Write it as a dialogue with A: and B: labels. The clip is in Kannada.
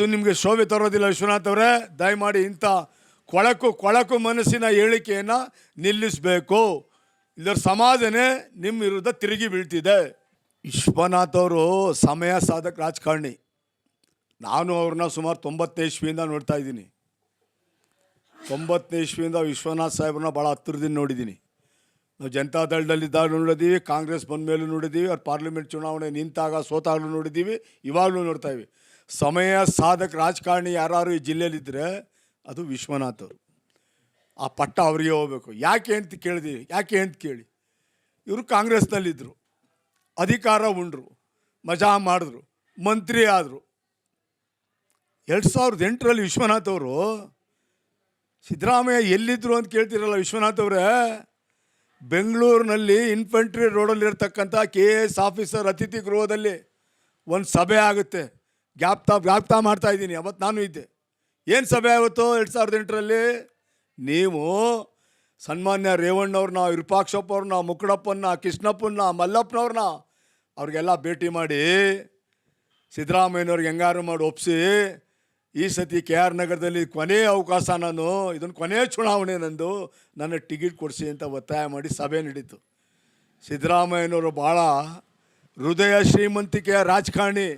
A: ಇದು ನಿಮಗೆ ಶೋಭೆ ತರೋದಿಲ್ಲ ವಿಶ್ವನಾಥ್ ಅವರೇ, ದಯಮಾಡಿ ಇಂಥ ಕೊಳಕು ಕೊಳಕು ಮನಸ್ಸಿನ ಹೇಳಿಕೆಯನ್ನು ನಿಲ್ಲಿಸಬೇಕು. ಇದರ ಸಮಾಜನೇ ನಿಮ್ಮ ವಿರುದ್ಧ ತಿರುಗಿ ಬೀಳ್ತಿದೆ. ವಿಶ್ವನಾಥ್ ಅವರು ಸಮಯ ಸಾಧಕ ರಾಜಕಾರಣಿ. ನಾನು ಅವ್ರನ್ನ ಸುಮಾರು ತೊಂಬತ್ತನೇ ಇಸ್ವಿಯಿಂದ ನೋಡ್ತಾ ಇದ್ದೀನಿ. ತೊಂಬತ್ತನೇ ಇಸ್ವಿಯಿಂದ ವಿಶ್ವನಾಥ್ ಸಾಹೇಬ್ರನ್ನ ಭಾಳ ಹತ್ತಿರದಿಂದ ನೋಡಿದ್ದೀನಿ. ನಾವು ಜನತಾ ದಳದಲ್ಲಿದ್ದಾಗ ನೋಡಿದ್ದೀವಿ ಕಾಂಗ್ರೆಸ್ ಬಂದ ಮೇಲೂ ನೋಡಿದ್ದೀವಿ ಅವ್ರು ಪಾರ್ಲಿಮೆಂಟ್ ಚುನಾವಣೆ ನಿಂತಾಗ ಸೋತಾಗಲೂ ನೋಡಿದ್ದೀವಿ ಇವಾಗಲೂ ನೋಡ್ತಾ ಇವಿ ಸಮಯ ಸಾಧಕ ರಾಜಕಾರಣಿ ಯಾರು ಈ ಜಿಲ್ಲೆಯಲ್ಲಿದ್ದರೆ ಅದು ವಿಶ್ವನಾಥ್ ಅವರು. ಆ ಪಟ್ಟ ಅವರಿಗೆ ಹೋಗ್ಬೇಕು. ಯಾಕೆ ಅಂತ ಕೇಳಿದೀವಿ ಯಾಕೆ ಅಂತ ಕೇಳಿ. ಇವರು ಕಾಂಗ್ರೆಸ್ನಲ್ಲಿದ್ದರು ಅಧಿಕಾರ ಉಂಡ್ರು. ಮಜಾ ಮಾಡಿದ್ರು. ಮಂತ್ರಿ ಆದರು. ಎರಡು ಸಾವಿರದ ಎಂಟರಲ್ಲಿ ವಿಶ್ವನಾಥ್ ಅವರು, ಸಿದ್ದರಾಮಯ್ಯ ಎಲ್ಲಿದ್ದರು ಅಂತ ಕೇಳ್ತಿರಲ್ಲ ವಿಶ್ವನಾಥ್ ಅವರೇ, ಬೆಂಗಳೂರಿನಲ್ಲಿ ಇನ್ಫೆಂಟ್ರಿ ರೋಡಲ್ಲಿರ್ತಕ್ಕಂಥ ಕೆ ಎ ಎಸ್ ಆಫೀಸರ್ ಅತಿಥಿ ಗೃಹದಲ್ಲಿ ಒಂದು ಸಭೆ ಆಗುತ್ತೆ. ಜ್ಞಾಪ್ತಾ ಜ್ಞಾಪ್ತಾ ಮಾಡ್ತಾ ಇದ್ದೀನಿ. ಅವತ್ತು ನಾನು ಇದ್ದೆ. ಏನು ಸಭೆ ಆಗುತ್ತೋ ಎರಡು ಸಾವಿರದ ಎಂಟರಲ್ಲಿ? ನೀವು ಸನ್ಮಾನ್ಯ ರೇವಣ್ಣವ್ರನ್ನ ವಿರೂಪಾಕ್ಷಪ್ಪ ಅವ್ರನ್ನ ಮುಕ್ಕಡಪ್ಪನ್ನ ಕೃಷ್ಣಪ್ಪನ್ನ, ಮಲ್ಲಪ್ಪನವ್ರನ್ನ ಅವ್ರಿಗೆಲ್ಲ ಭೇಟಿ ಮಾಡಿ, ಸಿದ್ದರಾಮಯ್ಯನವ್ರಿಗೆ ಹೆಂಗಾರು ಮಾಡಿ ಒಪ್ಪಿಸಿ ಈ ಸತಿ ಕೆ ಆರ್ ನಗರದಲ್ಲಿ ಕೊನೆಯ ಅವಕಾಶ ನಾನು ಇದನ್ನು ಕೊನೆಯ ಚುನಾವಣೆ ನಂದು, ನನ್ನ ಟಿಕೆಟ್ ಕೊಡಿಸಿ ಅಂತ ಒತ್ತಾಯ ಮಾಡಿ ಸಭೆ ನಡೀತು. ಸಿದ್ದರಾಮಯ್ಯನವರು ಭಾಳ ಹೃದಯ ಶ್ರೀಮಂತಿಕೆಯ ರಾಜಕಾರಣಿ.